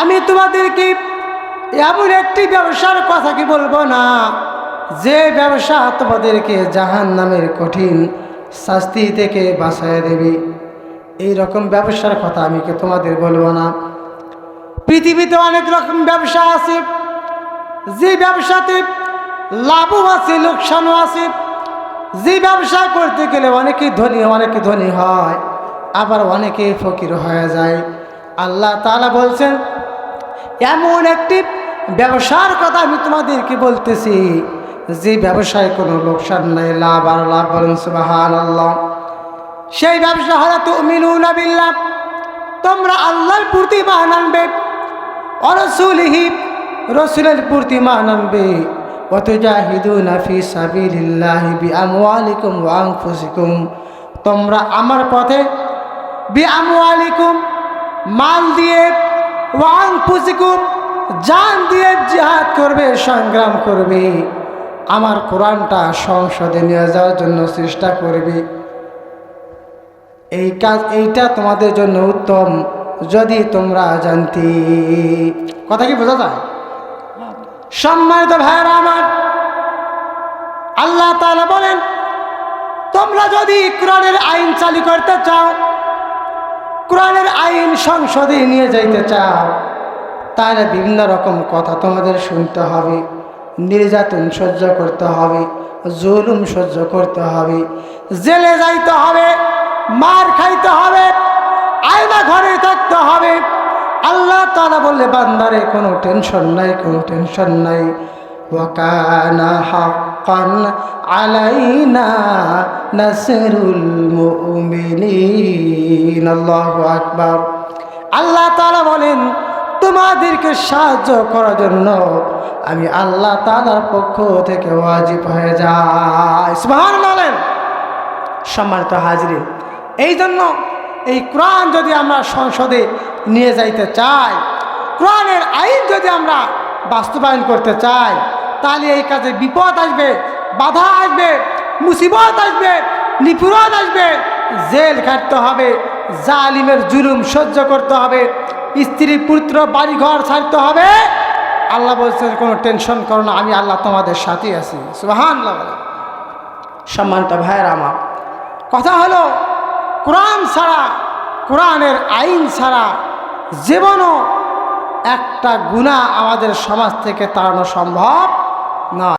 আমি তোমাদেরকে এমন একটি ব্যবসার কথা কি বলব না? যে ব্যবসা তোমাদেরকে জাহান নামের কঠিন শাস্তি থেকে বাঁচায় দেবে। এই রকম ব্যবসার কথা আমি কি তোমাদের বলব না? পৃথিবীতে অনেক রকম ব্যবসা আছে। যে ব্যবসাতে লাভও আছে, লোকসানও আছে। যে ব্যবসা করতে গেলে অনেকে ধনী অনেকে ধনী হয়, আবার অনেকে ফকির হয়ে যায়। আল্লাহ তালা বলছেন এমন একটি ব্যবসার কথা আমি তোমাদেরকে বলতেছি। যে ব্যবসায় কোনো লোকসান নাই, লাভ আর লাভ বলেন সুবাহান আল্লাহ সেই ব্যবসা হলো তো মিনুনাবিল্লাহ তোমরা আল্লাহর প্রতি মান আনবে, অরসুলহি রসুলের প্রতি মান আনবে। তোমরা আমার পথে মাল দিয়ে ওয়াং পুজিকুম, জান দিয়ে জিহাদ করবে, সংগ্রাম করবে। আমার কোরআনটা সংসদে নিয়ে যাওয়ার জন্য চেষ্টা করবে। এই কাজ, এইটা তোমাদের জন্য উত্তম, যদি তোমরা জানতি। কথা কি বোঝা যায়? সম্মানিত ভাইয়েরা আমার, আল্লাহ তালা বলেন, তোমরা যদি কোরআনের আইন চালু করতে চাও কোরআনের আইন সংসদে নিয়ে যাইতে চাও, তাহলে বিভিন্ন রকম কথা তোমাদের শুনতে হবে, নির্যাতন সহ্য করতে হবে, জুলুম সহ্য করতে হবে, জেলে যাইতে হবে, মার খাইতে হবে, আয়না ঘরে থাকতে হবে। আল্লাহ তারা বললে, বান্দারে, কোনো টেনশন নাই, কোনো টেনশন নাই। ওয়াকানা হাক্কান আলাইনা নাসরুল মুমিনিন। আল্লাহু আকবার। আল্লাহ তাআলা বলেন, তোমাদেরকে সাহায্য করার জন্য আমি আল্লাহ তাআলার পক্ষ থেকে ওয়াজিব হয়ে যাই। সুবহানাল্লাহ বলেন। সম্মানিত হাজরিন এই জন্য এই কোরআন যদি আমরা সংসদে নিয়ে যাইতে চাই, কোরআনের আইন যদি আমরা বাস্তবায়ন করতে চাই তাহলে এই কাজে বিপদ আসবে, বাধা আসবে, মুসিবত আসবে নিপুরত আসবে। জেল কাটতে হবে, জালিমের জুলুম সহ্য করতে হবে, স্ত্রী, পুত্র, বাড়িঘর ছাড়তে হবে। আল্লাহ বলছেন, কোনো টেনশন করো না, আমি আল্লাহ তোমাদের সাথেই আছি। সুবাহান সম্মানিত ভাইয়ের আমার, কথা হলো, কোরআন ছাড়া, কোরআনের আইন ছাড়া জীবনও একটা গুণা আমাদের সমাজ থেকে তাড়ানো সম্ভব না